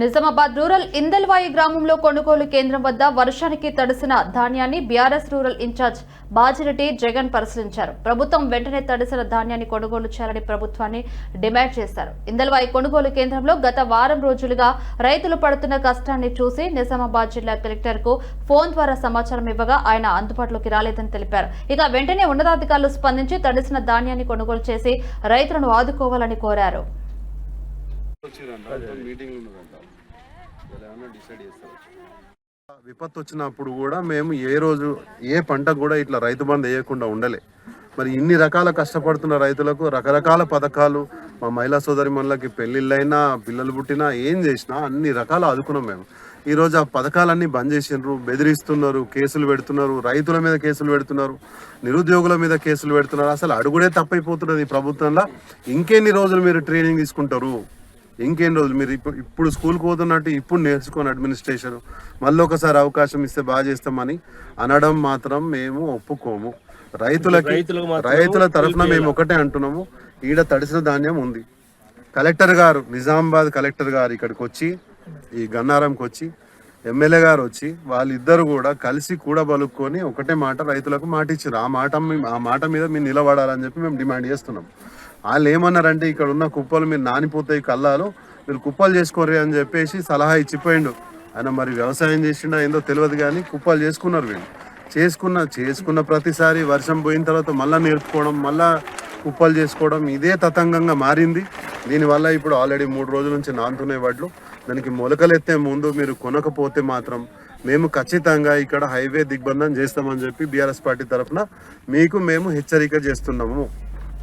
Nizamabad rural Indalwai గ్రామంలో కొనుగోలు కేంద్రం వద్ద వర్షానికి తడిసిన ధాన్యాన్ని BRS rural incharge Bajireddy Jagan పరిశీలించారు. ప్రభుత్వం వెంటనే తడిసిన ధాన్యాన్ని కొనుగోలు చేయాలని ప్రభుత్వాన్ని డిమాండ్ చేశారు. ఇందల్వాయి కొనుగోలు కేంద్రంలో గత వారం రోజులుగా రైతులు పడుతున్న కష్టాన్ని చూసి నిజామాబాద్ జిల్లా కలెక్టర్కు ఫోన్ ద్వారా సమాచారం ఇవ్వగా ఆయన అందుబాటులోకి రాలేదని తెలిపారు. ఇక వెంటనే ఉన్నతాధికారులు స్పందించి తడిసిన ధాన్యాన్ని కొనుగోలు చేసి రైతులను ఆదుకోవాలని కోరారు. విపత్తు వచ్చినప్పుడు కూడా మేము ఏ రోజు ఏ పంట కూడా ఇట్లా రైతు బంధు వేయకుండా ఉండలే. మరి ఇన్ని రకాల కష్టపడుతున్న రైతులకు రకరకాల పథకాలు మా మహిళా సోదరి మనలకి పెళ్ళిళ్ళైనా పిల్లలు పుట్టినా ఏం చేసినా అన్ని రకాలు ఆదుకున్నాం మేము. ఈరోజు ఆ పథకాలన్నీ బంద్ చేసిండ్రు బెదిరిస్తున్నారు కేసులు పెడుతున్నారు రైతుల మీద కేసులు పెడుతున్నారు నిరుద్యోగుల మీద కేసులు పెడుతున్నారు. అసలు అడుగుడే తప్పైపోతున్నది ఈ ప్రభుత్వంలో. ఇంకెన్ని రోజులు మీరు ట్రైనింగ్ తీసుకుంటారు? ఇంకేం రోజులు? మీరు ఇప్పుడు ఇప్పుడు స్కూల్కి పోతున్నట్టు ఇప్పుడు నేర్చుకోని అడ్మినిస్ట్రేషన్. మళ్ళీ ఒకసారి అవకాశం ఇస్తే బాగా చేస్తామని అనడం మాత్రం మేము ఒప్పుకోము. రైతులకి రైతుల తరఫున మేము ఒకటే అంటున్నాము. ఈడ తడిసిన ధాన్యం ఉంది. కలెక్టర్ గారు నిజామాబాద్ కలెక్టర్ గారు ఇక్కడికి వచ్చి ఈ గన్నారంకి వచ్చి ఎమ్మెల్యే గారు వచ్చి వాళ్ళిద్దరు కూడా కలిసి కూడా బలుక్కొని ఒకటే మాట రైతులకు మాట ఇచ్చారు ఆ మాట ఆ మాట మీద మీరు నిలబడాలని చెప్పి మేము డిమాండ్ చేస్తున్నాం. వాళ్ళు ఏమన్నారంటే ఇక్కడ ఉన్న కుప్పలు మీరు నానిపోతాయి కళ్ళాలు మీరు కుప్పలు చేసుకోరు అని చెప్పేసి సలహా ఇచ్చిపోయిండు. ఆయన మరి వ్యవసాయం చేసిండా ఏందో తెలియదు కానీ కుప్పలు చేసుకున్నారు వీళ్ళు. చేసుకున్న చేసుకున్న ప్రతిసారి వర్షం పోయిన తర్వాత మళ్ళీ నేర్పుకోవడం మళ్ళా కుప్పలు చేసుకోవడం ఇదే తతంగంగా మారింది. దీనివల్ల ఇప్పుడు ఆల్రెడీ మూడు రోజుల నుంచి నానుతున్నాయి వడ్లు. దానికి మొలకలెత్తే ముందు మీరు కొనకపోతే మాత్రం మేము ఖచ్చితంగా ఇక్కడ హైవే దిగ్బంధం చేస్తామని చెప్పి బీఆర్ఎస్ పార్టీ తరఫున మీకు మేము హెచ్చరిక చేస్తున్నాము.